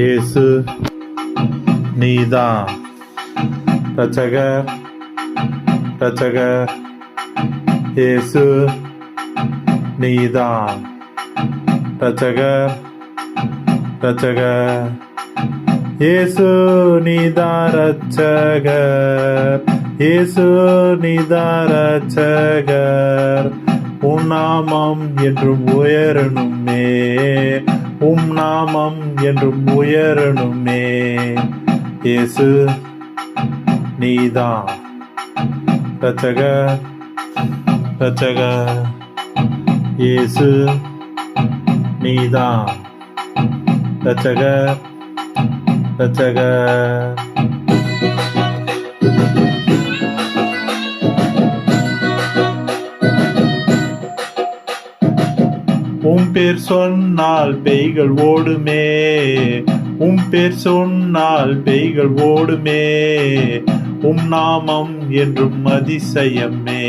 இயேசு நீதான். ரச்சக ரச்சக இயேசு நீதான். ரச்சக ரட்சகர் இயேசு நீதான் ரச்சகர் இயேசு நீதான் ரச்சகர் உம் நாமம் என்றும் உயரணுமே. உம் நாமம் என்றும் உயரணுமே. இயேசு நீதான். ரச்சக ரச்சக இயேசு நீதான். ரச்சக ரச்சக பேர் சொன்னால் பேய்கள் ஓடுமே. உம் பேர் சொன்னால் பேய்கள் ஓடுமே. உம் நாமம் என்றும் அதிசயமே.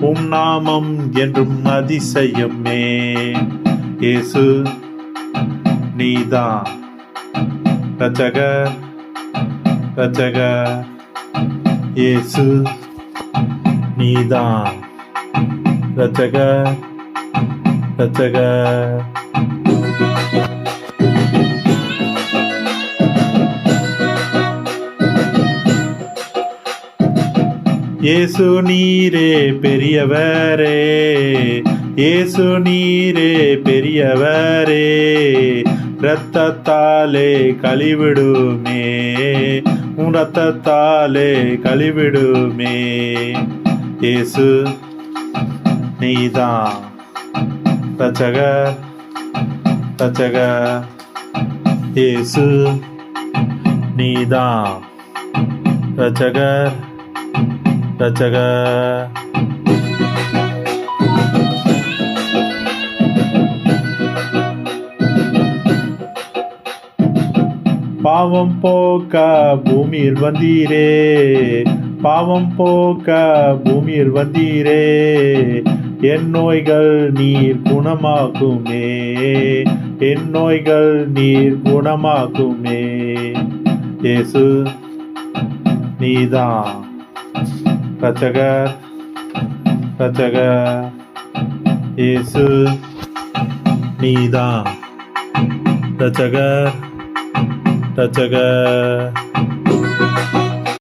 உம் நாமம் என்றும் அதிசயமே. இயேசு நீதான். ரச்சக ரச்சக இயேசு நீதான். ரச்சக ரட்சகர் ஏசு நீரே பெரியவரே. ஏசு நீரே பெரியவரே. ரத்தத்தாலே கழிவிடுமே. உன் ரத்தத்தாலே கழிவிடுமே. ஏசு நீதான். ரட்சகர் ரட்சகர் இயேசு நீதான் ரச்சகர் ரச்சகர். பாவம் போக்க பூமியில் வந்தீரே. பாவம் போக்க பூமியில் வந்தீரே. என் நோய்கள் நீர் குணமாக்குமே. என் நோய்கள் நீர் குணமாக்குமே. இயேசு நீதான். ரச்சகர் ரச்சகர் இயேசு நீதான். ரச்சகர் ரச்சகர்